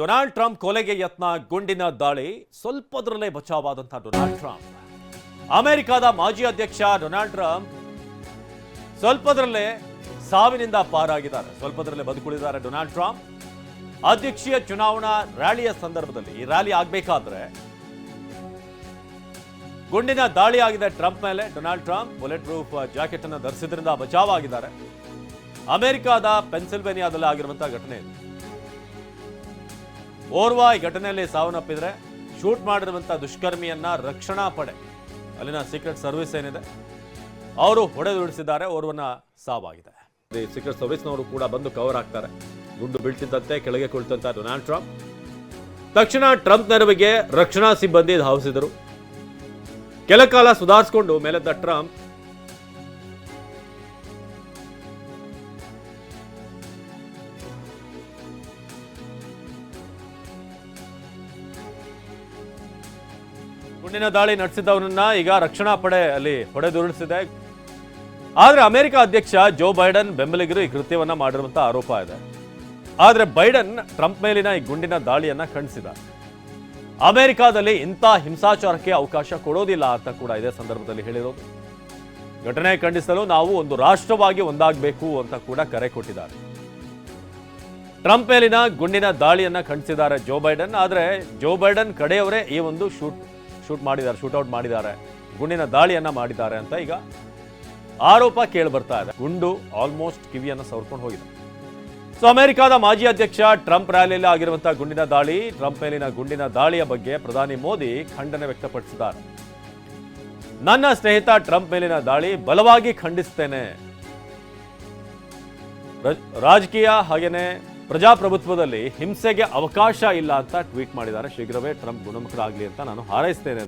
Donald Trump ಕೊಲೆಗೆ ಯತ್ನ, ಗುಂಡಿನ ದಾಳಿ, ಸ್ವಲ್ಪದರಲ್ಲೇ ಬಚಾವಾದಂತಹ ಡೊನಾಲ್ಡ್ ಟ್ರಂಪ್. ಅಮೆರಿಕದ ಮಾಜಿ ಅಧ್ಯಕ್ಷ ಡೊನಾಲ್ಡ್ ಟ್ರಂಪ್ ಸ್ವಲ್ಪದರಲ್ಲೇ ಸಾವಿನಿಂದ ಪಾರಾಗಿದ್ದಾರೆ. ಸ್ವಲ್ಪದರಲ್ಲೇ ಬದುಕುಳಿದ್ದಾರೆ ಡೊನಾಲ್ಡ್ ಟ್ರಂಪ್. ಅಧ್ಯಕ್ಷೀಯ ಚುನಾವಣಾ ರ್ಯಾಲಿಯ ಸಂದರ್ಭದಲ್ಲಿ, ಈ ರ್ಯಾಲಿ ಆಗಬೇಕಾದ್ರೆ ಗುಂಡಿನ ದಾಳಿ ಆಗಿದೆ ಟ್ರಂಪ್ ಮೇಲೆ. Donald Trump bulletproof jacket ಅನ್ನು ಧರಿಸಿದ್ರಿಂದ ಬಚಾವ್ ಆಗಿದ್ದಾರೆ. ಅಮೆರಿಕದ ಪೆನ್ಸಿಲ್ವೇನಿಯಾದಲ್ಲಿ ಆಗಿರುವಂತಹ ಘಟನೆ ಇದು. ಓರ್ವ ಈ ಘಟನೆಯಲ್ಲಿ ಸಾವನ್ನಪ್ಪಿದ್ರೆ ಶೂಟ್ ಮಾಡಿರುವಂತಹ ದುಷ್ಕರ್ಮಿಯನ್ನ ರಕ್ಷಣಾ ಪಡೆ, ಅಲ್ಲಿನ ಸೀಕ್ರೆಟ್ ಸರ್ವಿಸ್ ಏನಿದೆ, ಅವರು ಹೊಡೆದುಡಿಸಿದ್ದಾರೆ ಓರ್ವನ ಸಾವಾಗಿದೆ. ಸೀಕ್ರೆಟ್ ಸರ್ವಿಸ್ನವರು ಕೂಡ ಬಂದು ಕವರ್ ಆಗ್ತಾರೆ. ಗುಂಡು ಬೀಳ್ತಿದ್ದಂತೆ, ಕೆಳಗೆ ಕುಳಿತಂತ ಡೊನಾಲ್ಡ್ ಟ್ರಂಪ್ ತಕ್ಷಣ ಟ್ರಂಪ್ ನೆರವಿಗೆ ರಕ್ಷಣಾ ಸಿಬ್ಬಂದಿ ಧಾವಿಸಿದರು. ಕೆಲ ಕಾಲ ಸುಧಾರಿಸಿಕೊಂಡು ಮೇಲೆದ್ದ ಟ್ರಂಪ್ ಗುಂಡಿನ ದಾಳಿ ನಡೆಸಿದವನನ್ನ ಈಗ ರಕ್ಷಣಾ ಪಡೆ ಅಲ್ಲಿ ಹೊಡೆದುರುಳಿಸಿದೆ. ಆದ್ರೆ ಅಮೆರಿಕ ಅಧ್ಯಕ್ಷ ಜೋ ಬೈಡನ್ ಬೆಂಬಲಿಗರು ಈ ಕೃತ್ಯವನ್ನ ಮಾಡಿರುವಂತಹ ಆರೋಪ ಇದೆ. ಆದ್ರೆ ಬೈಡನ್ ಟ್ರಂಪ್ ಮೇಲಿನ ಈ ಗುಂಡಿನ ದಾಳಿಯನ್ನ ಖಂಡಿಸಿದ. ಅಮೆರಿಕಾದಲ್ಲಿ ಇಂಥ ಹಿಂಸಾಚಾರಕ್ಕೆ ಅವಕಾಶ ಕೊಡೋದಿಲ್ಲ ಅಂತ ಕೂಡ ಇದೇ ಸಂದರ್ಭದಲ್ಲಿ ಹೇಳಿರೋದು. ಘಟನೆ ಖಂಡಿಸಲು ನಾವು ಒಂದು ರಾಷ್ಟ್ರವಾಗಿ ಒಂದಾಗಬೇಕು ಅಂತ ಕೂಡ ಕರೆ ಕೊಟ್ಟಿದ್ದಾರೆ. ಟ್ರಂಪ್ ಮೇಲಿನ ಗುಂಡಿನ ದಾಳಿಯನ್ನ ಖಂಡಿಸಿದ್ದಾರೆ ಜೋ ಬೈಡನ್. ಆದ್ರೆ ಜೋ ಬೈಡನ್ ಕಡೆಯವರೇ ಈ ಒಂದು ಶೂಟ್ ಶೂಟ್ ಮಾಡಿದ್ದಾರೆ ಶೂಟ್ಔಟ್ ಮಾಡಿದ್ದಾರೆ, ಗುಂಡಿನ ದಾಳಿಯನ್ನ ಮಾಡಿದ್ದಾರೆ ಅಂತ ಈಗ ಆರೋಪ ಕೇಳಿ ಬರ್ತಾ ಇದೆ. ಗುಂಡು ಆಲ್ಮೋಸ್ಟ್ ಕಿವಿಯನ್ನ ಸವರ್ಕೊಂಡು ಹೋಗಿದೆ. ಸೊ ಅಮೆರಿಕದ ಮಾಜಿ ಅಧ್ಯಕ್ಷ ಟ್ರಂಪ್ ರ್ಯಾಲಿಯಲ್ಲಿ ಆಗಿರುವಂತಹ ಗುಂಡಿನ ದಾಳಿ, ಟ್ರಂಪ್ ಮೇಲಿನ ಗುಂಡಿನ ದಾಳಿಯ ಬಗ್ಗೆ ಪ್ರಧಾನಿ ಮೋದಿ ಖಂಡನೆ ವ್ಯಕ್ತಪಡಿಸಿದ್ದಾರೆ. ನನ್ನ ಸ್ನೇಹಿತ ಟ್ರಂಪ್ ಮೇಲಿನ ದಾಳಿ ಬಲವಾಗಿ ಖಂಡಿಸ್ತೇನೆ. ರಾಜಕೀಯ ಹಾಗೇನೆ ಪ್ರಜಾಪ್ರಭುತ್ವದಲ್ಲಿ ಹಿಂಸೆಗೆ ಅವಕಾಶ ಇಲ್ಲ ಅಂತ ಟ್ವೀಟ್ ಮಾಡಿದ್ದಾರೆ. ಶೀಘ್ರವೇ ಟ್ರಂಪ್ ಗುಣಮುಖರಾಗಲಿ ಅಂತ ನಾನು ಹಾರೈಸ್ತೇನೆ ಅಂತ.